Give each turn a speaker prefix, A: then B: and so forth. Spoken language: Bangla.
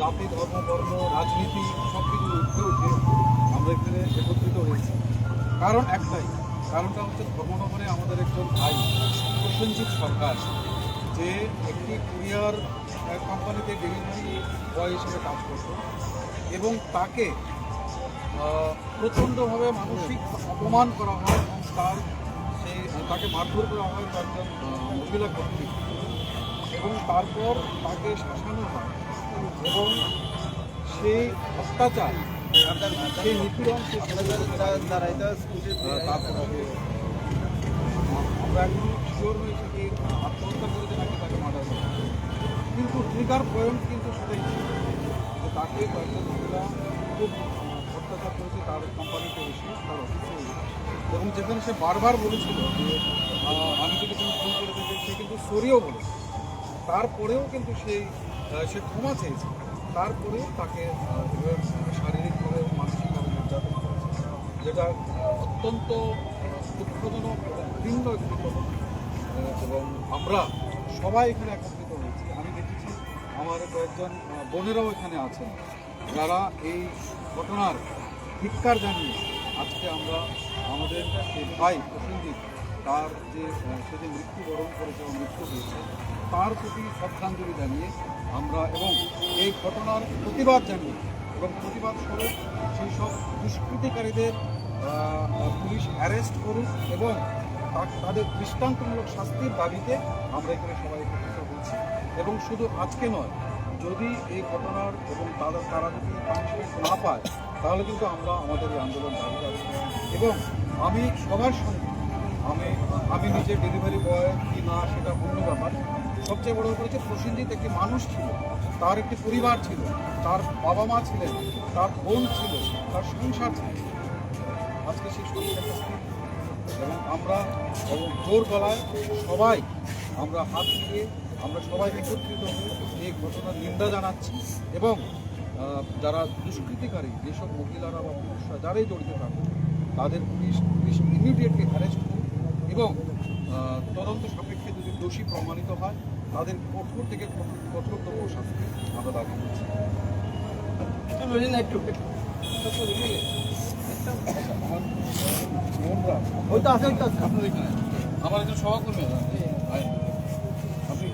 A: জাতি, ধর্ম, বর্ণ, রাজনীতি সব কিছু উঠে উঠে আমরা এখানে একত্রিত হয়েছি। কারণ একটাই, কারণটা হচ্ছে ধর্মনগরে আমাদের একজন ভাই, প্রসেনজিৎ সরকার, যে একটি কুরিয়ার কোম্পানিতে ডেলিভারি বয় হিসেবে কাজ করত এবং তাকে প্রচণ্ডভাবে মানসিক অপমান করা হয় এবং তার সে, তাকে মারধর করা হয় তার মহিলা কর্তৃক। এবং তারপর তাকে শাসানো হয়। এবং সেই অত্যাচার সেই নিপীড়ন আহ, তারপরে আমরা এখন শিওর হয়েছি যে আত্মহত্যা করেছে নাকি তাকে মার্ডার কিন্তু ট্রিগার পয়েন্ট কিন্তু সেটাই যে তাকে কয়েকজন মহিলা খুব অত্যাচার করেছে তার কোম্পানিতে এসে তার অফিসে এবং যেখানে সে বারবার বলেছিল যে আমি যদি কোনো ভুল করে থাকি সে কিন্তু সরিও বলেছে। তারপরেও কিন্তু সেই সে ক্ষমা চেয়েছে। তারপরেও তাকে শারীরিকভাবে এবং মানসিকভাবে নির্যাতন করেছে যেটা অত্যন্ত দুঃখজনক ভিন্ন একটি এবং আমরা সবাই এখানে একত্রিত হয়েছি। আমি দেখেছি আমার কয়েকজন বোনেরাও এখানে আছেন যারা এই ঘটনার ধিক্কার জানিয়ে আজকে আমরা আমাদের যে ভাই প্রসেনজিৎ তার যে আহ, সে যে মৃত্যুবরণ করেছে এবং মৃত্যু হয়েছে তার প্রতি শ্রদ্ধাঞ্জলি জানিয়ে আমরা এবং এই ঘটনার প্রতিবাদ জানিয়ে এবং প্রতিবাদ স্বরূপ সেই সব দুষ্কৃতিকারীদের পুলিশ অ্যারেস্ট করুক এবং তাদের দৃষ্টান্তমূলক শাস্তির দাবিতে আমরা এখানে সবাই একত্রিত হয়েছি। এবং শুধু আজকে নয়, যদি এই ঘটনার এবং তারা তারা যদি পানিশমেন্ট না পায়, তাহলে কিন্তু আমরা আমাদের এই আন্দোলন জারি রাখব এবং আমি সবার সঙ্গে, আমি আমি নিজে ডেলিভারি বয় কি না সেটা অন্য ব্যাপার। সবচেয়ে বড় ব্যাপার হচ্ছে প্রসেনজিৎ একটি মানুষ ছিল, তার একটি পরিবার ছিল, তার বাবা মা ছিলেন, তার বোন ছিল, তার সংসার ছিল। আজকে সেই সংসারটা এবং আমরা এবং জোর গলায় সবাই আমরা হাত মিলিয়ে আমরা সবাই একত্রিত হয়ে এই ঘটনার নিন্দা জানাচ্ছি এবং যারা দুষ্কৃতিকারী, যেসব মহিলারা বা পুরুষরা যারাই জড়িত থাকবে তাদের পুলিশ পুলিশ ইমিডিয়েটলি অ্যারেস্ট এবং তদন্ত সাপেক্ষে দোষী প্রমাণিত হয় তাদের কঠোর থেকে কঠোরতম শাস্তি আমরা দাবি করছি। আমার একজন সভাকর্মী আপনি